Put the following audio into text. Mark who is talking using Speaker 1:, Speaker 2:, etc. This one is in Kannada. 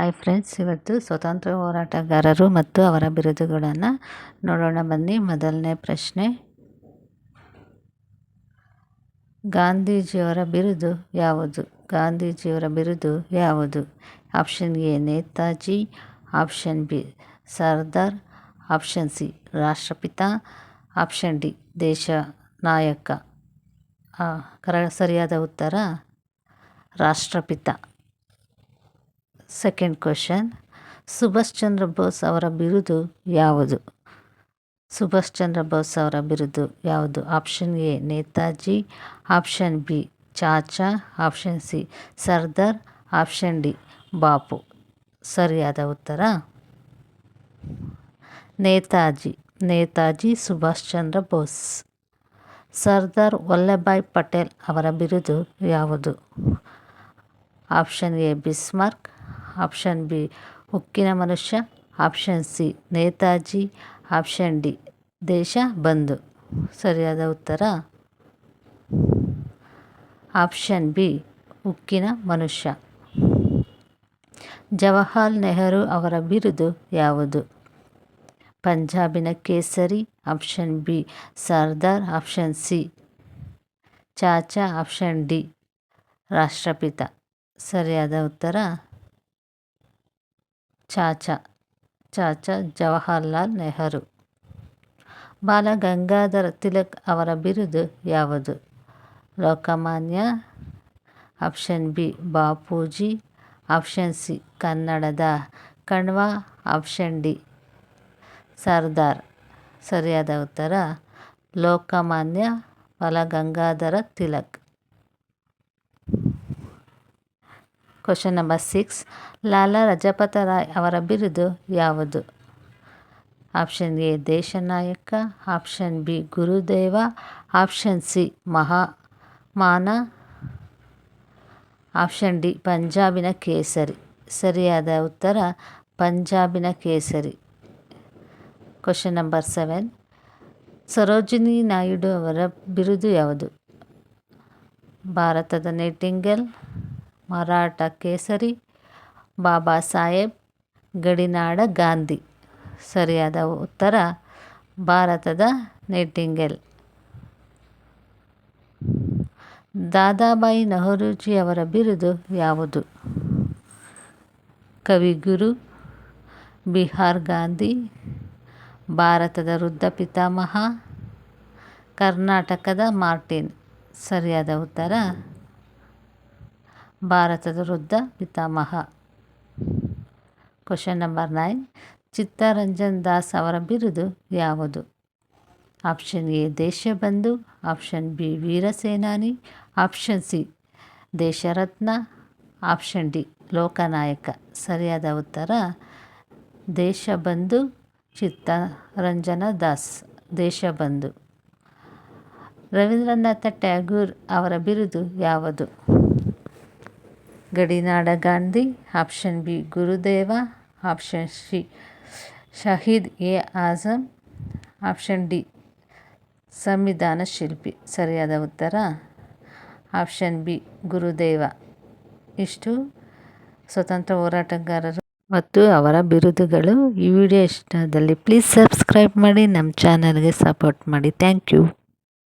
Speaker 1: ಹಾಯ್ ಫ್ರೆಂಡ್ಸ್, ಇವತ್ತು ಸ್ವತಂತ್ರ ಹೋರಾಟಗಾರರು ಮತ್ತು ಅವರ ಬಿರುದುಗಳನ್ನು ನೋಡೋಣ. ಬನ್ನಿ, ಮೊದಲನೇ ಪ್ರಶ್ನೆ. ಗಾಂಧೀಜಿಯವರ ಬಿರುದು ಯಾವುದು? ಗಾಂಧೀಜಿಯವರ ಬಿರುದು ಯಾವುದು? Option A, Netaji. Option B, Sardar. Option C, ರಾಷ್ಟ್ರಪಿತ. ಆಪ್ಷನ್ ಡಿ, ದೇಶ ನಾಯಕ. ಕರ, ಸರಿಯಾದ ಉತ್ತರ, ರಾಷ್ಟ್ರಪಿತ. ಸೆಕೆಂಡ್ ಕ್ವಶನ್ ಸುಭಾಷ್ ಚಂದ್ರ ಬೋಸ್ ಅವರ ಬಿರುದು ಯಾವುದು? ಸುಭಾಷ್ ಚಂದ್ರ ಬೋಸ್ ಅವರ ಬಿರುದು ಯಾವುದು? Option A Netaji option B Chacha option C Sardar option D Bapu ಸರಿಯಾದ ಉತ್ತರ? ನೇತಾಜಿ ನೇತಾಜಿ ಸುಭಾಷ್ ಚಂದ್ರ ಬೋಸ್ ಸರ್ದಾರ್ ವಲ್ಲಭಾಯ್ ಪಟೇಲ್ ಅವರ ಬಿರುದು ಯಾವುದು? Option A Bismarck option B, ಉಕ್ಕಿನ ಮನುಷ್ಯ. Option C, Netaji. Option D, ದೇಶ ಬಂದು ಸರಿಯಾದ ಉತ್ತರ? ಆಪ್ಷನ್ ಬಿ, ಉಕ್ಕಿನ ಮನುಷ್ಯ. ಜವಾಹರ್ ನೆಹರು ಅವರ ಬಿರುದು ಯಾವುದು? ಪಂಜಾಬಿನ ಕೇಸರಿ. Option B, Sardar. Option C, Chacha. Option D, ರಾಷ್ಟ್ರಪಿತ. ಸರಿಯಾದ ಉತ್ತರ? ಚಾಚಾ ಚಾಚಾ ಜವಾಹರ್ಲಾಲ್ ನೆಹರು. ಬಾಲ ಗಂಗಾಧರ ತಿಲಕ್ ಅವರ ಬಿರುದು ಯಾವುದು? Lokmanya, option B Bapuji, option C ಕನ್ನಡದ ಕಣ್ವ, ಆಪ್ಷನ್ ಡಿ ಸರ್ದಾರ್. ಸರಿಯಾದ ಉತ್ತರ Lokmanya, Balagangadhara Tilak. Question number six Lala Lajpat Rai ಅವರ ಬಿರುದು ಯಾವುದು? ಆಪ್ಷನ್ ಎ ದೇಶನಾಯಕ. ಆಪ್ಷನ್ ಬಿ ಗುರುದೇವ. ಆಪ್ಷನ್ ಸಿ ಮಹಾಮಾನ ಆಪ್ಷನ್ ಡಿ ಪಂಜಾಬಿನ ಕೇಸರಿ. ಸರಿಯಾದ ಉತ್ತರ, ಪಂಜಾಬಿನ ಕೇಸರಿ. Question number seven Sarojini Naidu ಅವರ ಬಿರುದು ಯಾವುದು? ಭಾರತದ ನೈಟಿಂಗೇಲ್ ಮರಾಠ ಕೇಸರಿ, ಬಾಬಾ ಸಾಹೇಬ್, ಗಡಿನಾಡ ಗಾಂಧಿ. ಸರಿಯಾದ ಉತ್ತರ, ಭಾರತದ ನೈಟಿಂಗೇಲ್ ದಾದಾಬಾಯಿ ನೆಹರೂಜಿ ಅವರ ಬಿರುದು ಯಾವುದು? ಕವಿಗುರು ಬಿಹಾರ್ ಗಾಂಧಿ, ಭಾರತದ ವೃದ್ಧ ಪಿತಾಮಹ, ಕರ್ನಾಟಕದ ಮಾರ್ಟಿನ್. ಸರಿಯಾದ ಉತ್ತರ ಭಾರತದ ವೃದ್ಧ ಪಿತಾಮಹ. Question number nine Chittaranjan Das ಅವರ ಬಿರುದು ಯಾವುದು? Option A Deshbandhu. Option B ವೀರ ಸೇನಾನಿ ಆಪ್ಷನ್ ಸಿ ದೇಶರತ್ನ. ಆಪ್ಷನ್ ಡಿ ಲೋಕನಾಯಕ. ಸರಿಯಾದ ಉತ್ತರ, ದೇಶಬಂಧು ಚಿತ್ತರಂಜನ ದಾಸ್, ದೇಶಬಂಧು. ರವೀಂದ್ರನಾಥ ಟ್ಯಾಗೂರ್ ಅವರ ಬಿರುದು ಯಾವುದು? ಗಡಿನಾಡ Gandhi, option B Gurudev, option C Shaheed A Azam option D ಸಂವಿಧಾನ ಶಿಲ್ಪಿ. ಸರಿಯಾದ ಉತ್ತರ? ಆಪ್ಷನ್ ಬಿ ಗುರುದೇವ. ಇಷ್ಟು. ಸ್ವತಂತ್ರ ಹೋರಾಟಗಾರರು ಮತ್ತು ಅವರ ಬಿರುದುಗಳು ಈ ವಿಡಿಯೋ ಇಷ್ಟದಲ್ಲಿ ಪ್ಲೀಸ್ ಸಬ್ಸ್ಕ್ರೈಬ್ ಮಾಡಿ, ನಮ್ಮ ಚಾನಲ್ಗೆ ಸಪೋರ್ಟ್ ಮಾಡಿ. Thank you.